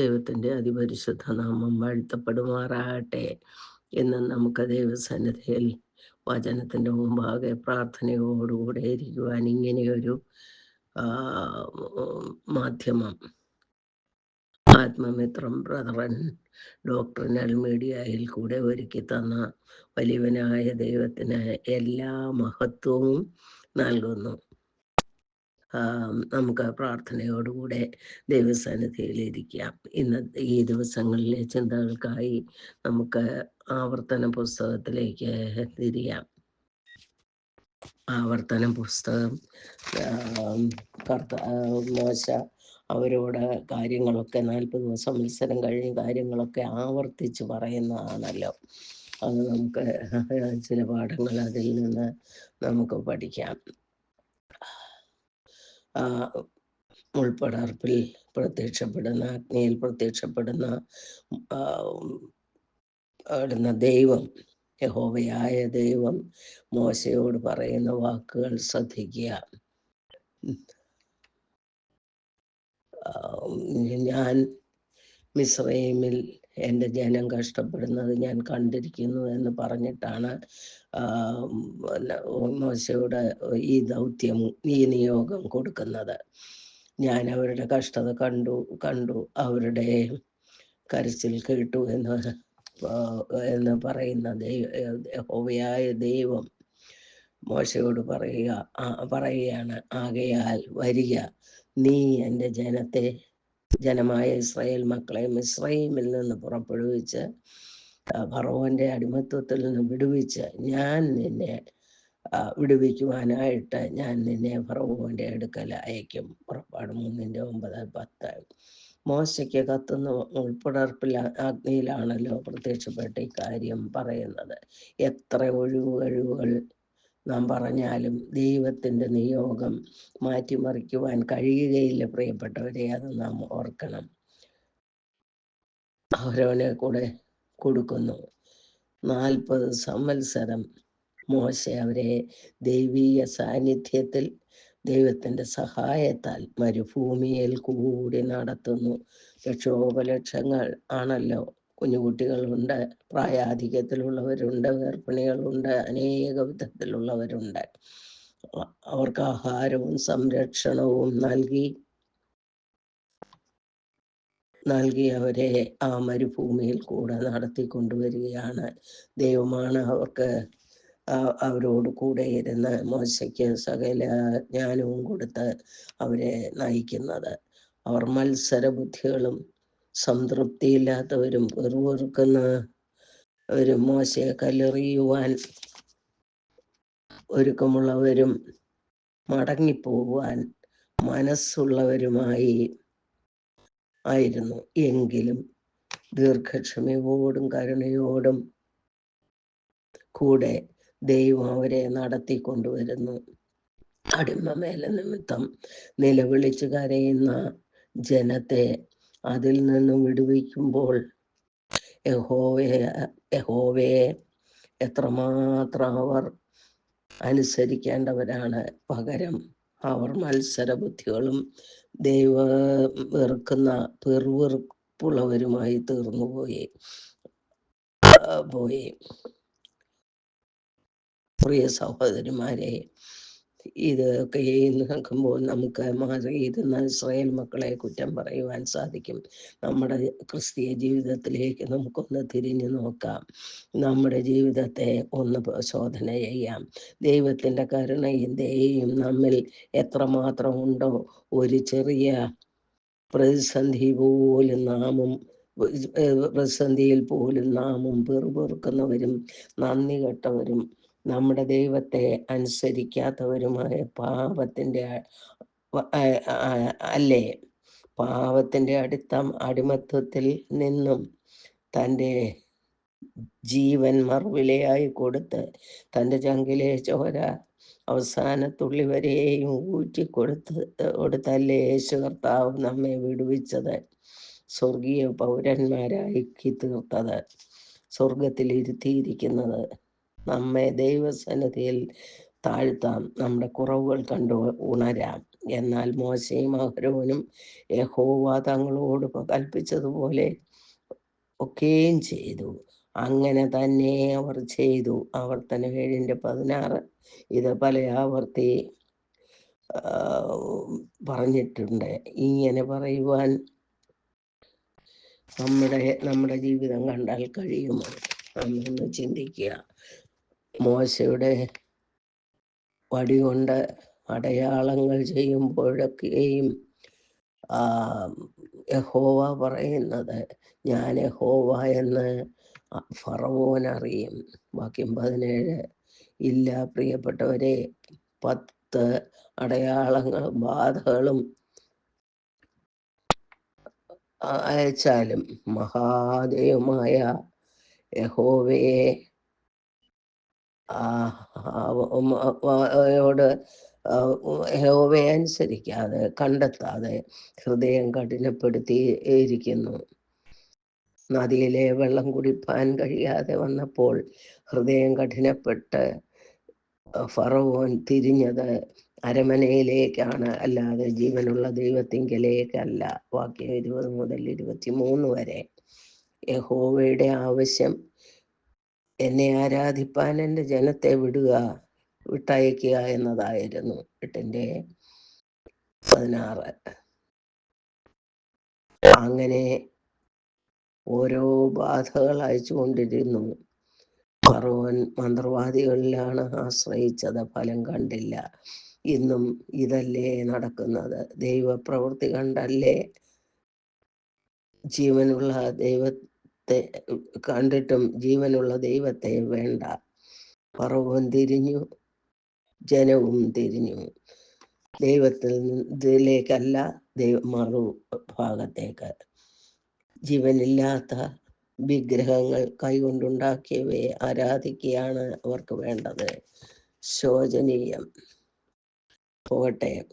ദൈവത്തിന്റെ അതിപരിശുദ്ധ നാമം വാഴ്ത്തപ്പെടുമാറാകട്ടെ എന്ന് നമുക്ക് ദൈവസന്നിധിയിൽ വചനത്തിന്റെ മുമ്പാകെ പ്രാർത്ഥനയോടുകൂടെ ഇരിക്കുവാൻ ഇങ്ങനെയൊരു മാധ്യമം. ആത്മമിത്രം ബ്രദറൻ ഡോക്ടറിനൽ മീഡിയയിൽ കൂടെ ഒരുക്കി തന്ന വലിയവനായ ദൈവത്തിന് എല്ലാ മഹത്വവും നൽകുന്നു. നമുക്ക് പ്രാർത്ഥനയോടുകൂടെ ദൈവസന്നിധിയിലിരിക്കാം ഇന്ന് ഈ ദിവസങ്ങളിലെ ചിന്തകൾക്കായി നമുക്ക് ആവർത്തന പുസ്തകത്തിലേക്ക് തിരിയാം. ആവർത്തന പുസ്തകം കർത്ത മോശ അവരോട് കാര്യങ്ങളൊക്കെ നാൽപ്പത് ദിവസം മത്സരം കഴിഞ്ഞ് കാര്യങ്ങളൊക്കെ ആവർത്തിച്ച് പറയുന്നതാണല്ലോ. അത് നമുക്ക് ചില പാഠങ്ങൾ അതിൽ നിന്ന് നമുക്ക് പഠിക്കാം. ഉൾപ്പടർപ്പിൽ പ്രത്യക്ഷപ്പെടുന്ന അഗ്നിയിൽ പ്രത്യക്ഷപ്പെടുന്ന ആടുന്ന ദൈവം യഹോവയായ ദൈവം മോശയോട് പറയുന്ന വാക്കുകൾ ശ്രദ്ധിക്കുക. ഞാൻ മിസ്രൈമിൽ എന്റെ ജനം കഷ്ടപ്പെടുന്നത് ഞാൻ കണ്ടിരിക്കുന്നു എന്ന് പറഞ്ഞിട്ടാണ് മോശയുടെ ഈ ദൗത്യം ഈ നിയോഗം കൊടുക്കുന്നത്. ഞാൻ അവരുടെ കഷ്ടത കണ്ടു കണ്ടു അവരുടെ കരച്ചിൽ കേട്ടു എന്ന് എന്ന് പറയുന്ന ദൈവയായ ദൈവം മോശയോട് പറയുക പറയുകയാണ് ആകയാൽ വരിക നീ എന്റെ ജനത്തെ ജനമായ ഇസ്രായേൽ മക്കളെ മിസ്രൈമിൽ നിന്ന് പുറപ്പെടുവിച്ച് ഫറോന്റെ അടിമത്വത്തിൽ നിന്ന് വിടുവിച്ച് ഞാൻ നിന്നെ വിടുവിക്കുവാനായിട്ട് ഞാൻ നിന്നെ ഫറവോന്റെ അടുക്കൽ അയക്കും പുറപ്പാട് മൂന്നിന്റെ ഒമ്പത് പത്ത്. മോശയ്ക്ക് കത്തുന്ന ഉൾപ്പടർപ്പിൽ അഗ്നിയിലാണല്ലോ പ്രത്യക്ഷപ്പെട്ട ഇക്കാര്യം കാര്യം പറയുന്നത്. എത്ര ഒഴിവ് കഴിവുകൾ നാം പറഞ്ഞാലും ദൈവത്തിന്റെ നിയോഗം മാറ്റിമറിക്കുവാൻ കഴിയുകയില്ല പ്രിയപ്പെട്ടവരെ. അത് നാം ഓർക്കണം. അവരവനെ കൂടെ കൊടുക്കുന്നു. നാൽപ്പത് സംവത്സരം മോശ അവരെ ദൈവീയ സാന്നിധ്യത്തിൽ ദൈവത്തിന്റെ സഹായത്താൽ മരുഭൂമിയിൽ കൂടി നടത്തുന്നു. ലക്ഷോപലക്ഷങ്ങൾ ആണല്ലോ. കുഞ്ഞുകുട്ടികളുണ്ട് പ്രായാധിക്യത്തിലുള്ളവരുണ്ട് ഗർഭിണികളുണ്ട് അനേക വിധത്തിലുള്ളവരുണ്ട്. അവർക്ക് ആഹാരവും സംരക്ഷണവും നൽകി നൽകി അവരെ ആ മരുഭൂമിയിൽ കൂടെ നടത്തി കൊണ്ടുവരികയാണ്. ദൈവമാണ് അവർക്ക് അവരോട് കൂടെ ഇരുന്ന് മോശയ്ക്ക് സകല ജ്ഞാനവും കൊടുത്ത് അവരെ നയിക്കുന്നത്. അവർ മത്സര ബുദ്ധികളും സംതൃപ്തിയില്ലാത്തവരും ഒരു മോശയെ കല്ലെറിയുവാൻ ഒരുക്കമുള്ളവരും മടങ്ങിപ്പോകുവാൻ മനസ്സുള്ളവരുമായി ആയിരുന്നു. എങ്കിലും ദീർഘക്ഷമയോടും കരുണയോടും കൂടെ ദൈവം അവരെ നടത്തിക്കൊണ്ടുവരുന്നു. അടിമമേല നിമിത്തം നിലവിളിച്ചു കരയുന്ന ജനത്തെ അതിൽ നിന്നും വിടുവിക്കുമ്പോൾ യഹോവയെ യഹോവയെ എത്രമാത്രം അവർ അനുസരിക്കേണ്ടവരാണ്. പകരം അവർ മത്സരബുദ്ധികളും ദൈവ വെറുക്കുന്ന പെർവെറുപ്പുള്ളവരുമായി തീർന്നുപോയി പോയി. പ്രിയ സഹോദരിമാരെ ഇതൊക്കെ നോക്കുമ്പോൾ നമുക്ക് ഇത് ഇസ്രായേൽ മക്കളെ കുറ്റം പറയുവാൻ സാധിക്കും. നമ്മുടെ ക്രിസ്തീയ ജീവിതത്തിലേക്ക് നമുക്കൊന്ന് തിരിഞ്ഞു നോക്കാം. നമ്മുടെ ജീവിതത്തെ ഒന്ന് ശോധന ചെയ്യാം. ദൈവത്തിന്റെ കരുണയും ദയയും നമ്മിൽ എത്രമാത്രം ഉണ്ടോ ഒരു ചെറിയ പ്രതിസന്ധി പോലും നാമും പ്രതിസന്ധിയിൽ പോലും നാമും പെറുപെറുക്കുന്നവരും നന്ദി കെട്ടവരും നമ്മുടെ ദൈവത്തെ അനുസരിക്കാത്തവരുമായ പാപത്തിന്റെ അല്ലേ? പാപത്തിന്റെ അടുത്ത അടിമത്വത്തിൽ നിന്നും തന്റെ ജീവൻ മറുവിലയായി കൊടുത്ത് തന്റെ ചങ്കിലെ ചോര അവസാനത്തുള്ളി വരെയും ഊറ്റി കൊടുത്ത് കൊടുത്തല്ലേ യേശു കർത്താവ് നമ്മെ വിടുവിച്ചത്? സ്വർഗീയ പൗരന്മാരായി തീർത്തത്. സ്വർഗത്തിൽ ഇരുത്തിയിരിക്കുന്നത് നമ്മെ ദൈവസന്നിധിയിൽ താഴ്ത്താം നമ്മുടെ കുറവുകൾ കണ്ടു ഉണരാം. എന്നാൽ മോശയും അഹരോനും യഹോവ തങ്ങളോട് കൽപ്പിച്ചതുപോലെ ഒക്കെയും ചെയ്തു. അങ്ങനെ തന്നെ അവർ ചെയ്തു. ആവർത്തന ഏഴിന്റെ പതിനാറ് ഇത് പല ആവർത്തി പറഞ്ഞിട്ടുണ്ട്. ഇങ്ങനെ പറയുവാൻ നമ്മുടെ നമ്മുടെ ജീവിതം കണ്ടാൽ കഴിയുമോ? നമ്മളൊന്ന് ചിന്തിക്കുക. മോശയുടെ വടി കൊണ്ട് അടയാളങ്ങൾ ചെയ്യുമ്പോഴൊക്കെയും യഹോവ പറയുന്നത് ഞാൻ യഹോവ എന്ന് ഫറവോൻ അറിയും. വാക്യം പതിനേഴ്. ഇല്ല പ്രിയപ്പെട്ടവരെ പത്ത് അടയാളങ്ങളും ബാധകളും അയച്ചാലും മഹാദേവമായ യഹോവയെ യോട് യഹോവയെ അനുസരിക്കാതെ കണ്ടെത്താതെ ഹൃദയം കഠിനപ്പെടുത്തി ഇരിക്കുന്നു. നദിയിലെ വെള്ളം കുടിപ്പാൻ കഴിയാതെ വന്നപ്പോൾ ഹൃദയം കഠിനപ്പെട്ട് ഫറവോൻ തിരിഞ്ഞത് അരമനയിലേക്കാണ്. അല്ലാതെ ജീവനുള്ള ദൈവത്തിങ്കലേക്കല്ല. വാക്യം ഇരുപത് മുതൽ ഇരുപത്തി മൂന്ന് വരെ. യഹോവയുടെ ആവശ്യം എന്നെ ആരാധിപ്പാൻ എന്റെ ജനത്തെ വിടുക വിട്ടയക്കുക എന്നതായിരുന്നു എട്ടിന്റെ പതിനാറ്. അങ്ങനെ ഓരോ ബാധകൾ അയച്ചുകൊണ്ടിരുന്നു. ഫറോൻ മന്ത്രവാദികളിലാണ് ആശ്രയിച്ചത് ഫലം കണ്ടില്ല. ഇന്നും ഇതല്ലേ നടക്കുന്നത്? ദൈവപ്രവൃത്തി കണ്ടല്ലേ? ജീവനുള്ള ദൈവത്തെ കണ്ടിട്ടും ജീവനുള്ള ദൈവത്തെ വേണ്ട. പറവും തിരിഞ്ഞു ജനവും തിരിഞ്ഞു. ദൈവത്തിൽ ഇതിലേക്കല്ല ദൈവ മറു ഭാഗത്തേക്ക്. ജീവനില്ലാത്ത വിഗ്രഹങ്ങൾ കൈകൊണ്ടുണ്ടാക്കിയവയെ ആരാധിക്കുകയാണ് അവർക്ക് വേണ്ടത്? ശോചനീയം. പോകട്ടെ.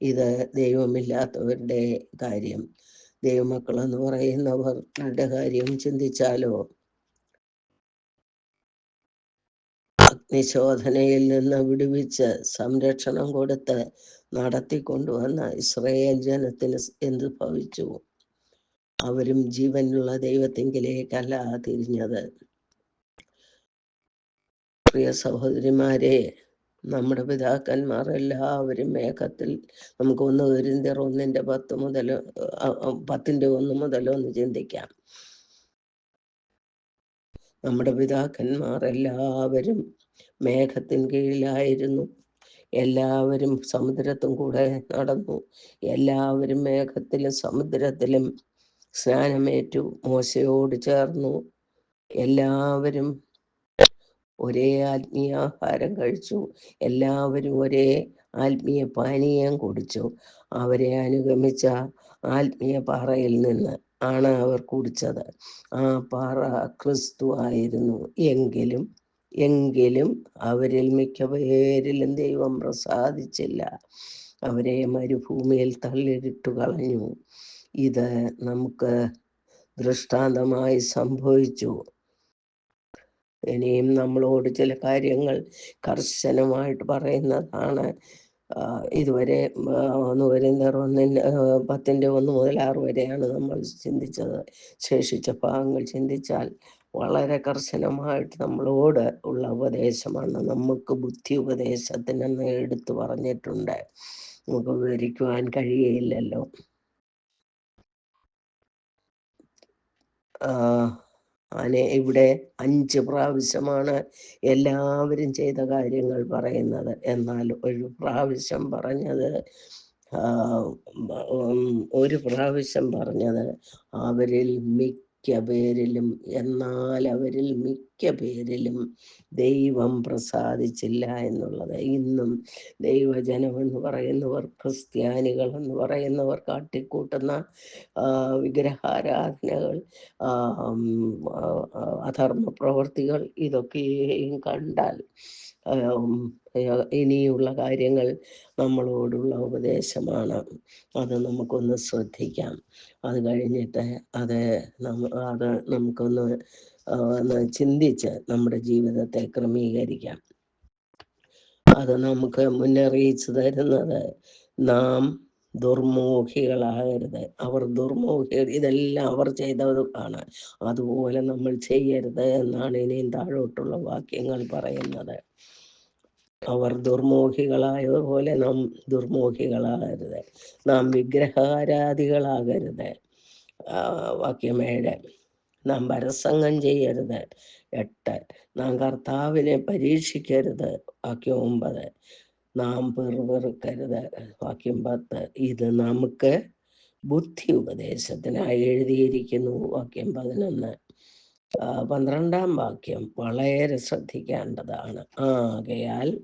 ഇത് ദൈവമില്ലാത്തവരുടെ കാര്യം. ദൈവമക്കൾ എന്ന് പറയുന്നവരുടെ കാര്യം ചിന്തിച്ചാലോ? അഗ്നിശോധനയിൽ നിന്ന് വിടുവിച്ച് സംരക്ഷണം കൊടുത്ത് നടത്തിക്കൊണ്ടുവന്ന ഇസ്രയേൽ ജനത്തിന് എന്ത് ഭവിച്ചു? അവരും ജീവനുള്ള ദൈവത്തെങ്കിലേക്കല്ല തിരിഞ്ഞത്. പ്രിയ സഹോദരിമാരെ നമ്മുടെ പിതാക്കന്മാർ എല്ലാവരും മേഘത്തിൽ നമുക്ക് ഒന്ന് ഒരുന്തർ ഒന്നിന്റെ പത്ത് മുതൽ പത്തിന്റെ ഒന്ന് മുതൽ ഒന്ന് ചിന്തിക്കാം. നമ്മുടെ പിതാക്കന്മാർ എല്ലാവരും മേഘത്തിൻ കീഴിലായിരുന്നു. എല്ലാവരും സമുദ്രത്തും കൂടെ നടന്നു. എല്ലാവരും മേഘത്തിലും സമുദ്രത്തിലും സ്നാനമേറ്റു. മോശയോട് ചേർന്നു. എല്ലാവരും ഒരേ ആത്മീയാഹാരം കഴിച്ചു. എല്ലാവരും ഒരേ ആത്മീയ പാനീയം കുടിച്ചു. അവരെ അനുഗമിച്ച ആത്മീയ പാറയിൽ നിന്ന് ആണ് അവർ കുടിച്ചത്. ആ പാറ ക്രിസ്തു ആയിരുന്നു. എങ്കിലും എങ്കിലും അവരിൽ മിക്ക പേരിലും ദൈവം പ്രസാദിച്ചില്ല. അവരെ മരുഭൂമിയിൽ തള്ളിയിട്ടു കളഞ്ഞു. ഇത് നമുക്ക് ദൃഷ്ടാന്തമായി സംഭവിച്ചു. ഇനിയും നമ്മളോട് ചില കാര്യങ്ങൾ കർശനമായിട്ട് പറയുന്നതാണ്. ഇതുവരെ ഒന്ന് വരുന്നർ ഒന്നിന്റെ പത്തിന്റെ ഒന്ന് മുതൽ ആറ് വരെയാണ് നമ്മൾ ചിന്തിച്ചത്. ശേഷിച്ച ഭാഗങ്ങൾ ചിന്തിച്ചാൽ വളരെ കർശനമായിട്ട് നമ്മളോട് ഉള്ള ഉപദേശമാണ്. നമുക്ക് ബുദ്ധി ഉപദേശത്തിനെന്ന് എടുത്തു പറഞ്ഞിട്ടുണ്ട്. നമുക്ക് വിവരിക്കുവാൻ കഴിയുകയില്ലല്ലോ അനെ ഇവിടെ അഞ്ച് പ്രാവശ്യമാണ് എല്ലാവരും ചെയ്ത കാര്യങ്ങൾ പറയുന്നത്. എന്നാൽ ഒരു പ്രാവശ്യം പറഞ്ഞത് ഒരു പ്രാവശ്യം പറഞ്ഞത് അവരിൽ മിക്ക പേരിലും എന്നാൽ അവരിൽ മിക്ക പേരിലും ദൈവം പ്രസാദിച്ചില്ല എന്നുള്ളത്. ഇന്നും ദൈവജനം എന്ന് പറയുന്നവർ ക്രിസ്ത്യാനികൾ എന്ന് പറയുന്നവർ കാട്ടിക്കൂട്ടുന്ന വിഗ്രഹാരാധനകൾ അധർമ്മ പ്രവർത്തികൾ ഇതൊക്കെയും കണ്ടാൽ ഇനിയുള്ള കാര്യങ്ങൾ നമ്മളോടുള്ള ഉപദേശമാണ്. അത് നമുക്കൊന്ന് ശ്രദ്ധിക്കാം. അത് കഴിഞ്ഞിട്ട് അത് അത് നമുക്കൊന്ന് ചിന്തിച്ച് നമ്മുടെ ജീവിതത്തെ ക്രമീകരിക്കാം. അത് നമുക്ക് മുന്നറിയിച്ചു തരുന്നത് നാം ദുർമോഹികളാകരുത്. അവർ ദുർമോഹികൾ ഇതെല്ലാം അവർ ചെയ്തതാണ് അതുപോലെ നമ്മൾ ചെയ്യരുത് എന്നാണ് ഇനിയും താഴോട്ടുള്ള വാക്യങ്ങൾ പറയുന്നത്. അവർ ദുർമോഹികളായതുപോലെ നാം ദുർമോഹികളാകരുത്. നാം വിഗ്രഹാരാധികളാകരുത്. ആ, വാക്യം ഏഴ്. നാം പരസംഗം ചെയ്യരുത്. എട്ട്. നാം കർത്താവിനെ പരീക്ഷിക്കരുത്. വാക്യം ഒമ്പത്. നാം പെറുപെറുക്കരുത്. വാക്യം പത്ത്. ഇത് നമുക്ക് ബുദ്ധി ഉപദേശത്തിനായി എഴുതിയിരിക്കുന്നു. വാക്യം പതിനൊന്ന്. പന്ത്രണ്ടാം വാക്യം വളരെ ശ്രദ്ധിക്കേണ്ടതാണ്. ആകയാൽ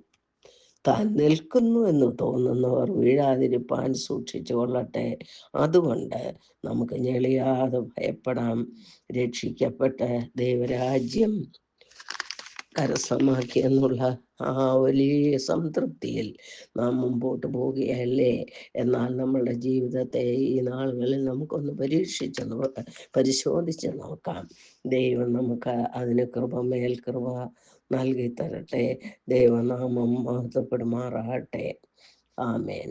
താൻ നിൽക്കുന്നു എന്ന് തോന്നുന്നവർ വീഴാതിരിപ്പാൻ സൂക്ഷിച്ചു കൊള്ളട്ടെ. അതുകൊണ്ട് നമുക്ക് ഞെളിയാതെ ഭയപ്പെടാം. രക്ഷിക്കപ്പെട്ട ദൈവരാജ്യം കരസ്ഥമാക്കി എന്നുള്ള ആ വലിയ സംതൃപ്തിയിൽ നാം മുമ്പോട്ട് പോവുകയല്ലേ എന്നാൽ നമ്മളുടെ ജീവിതത്തെ ഈ നാളുകളിൽ നമുക്കൊന്ന് പരീക്ഷിച്ച് നോക്കാം പരിശോധിച്ച് നോക്കാം. ദൈവം നമുക്ക് അതിന് കൃപ മേൽ നൽകി തരട്ടെ ദൈവനാമം മഹത്വപ്പെടുമാറാകട്ടെ. ആമേൻ.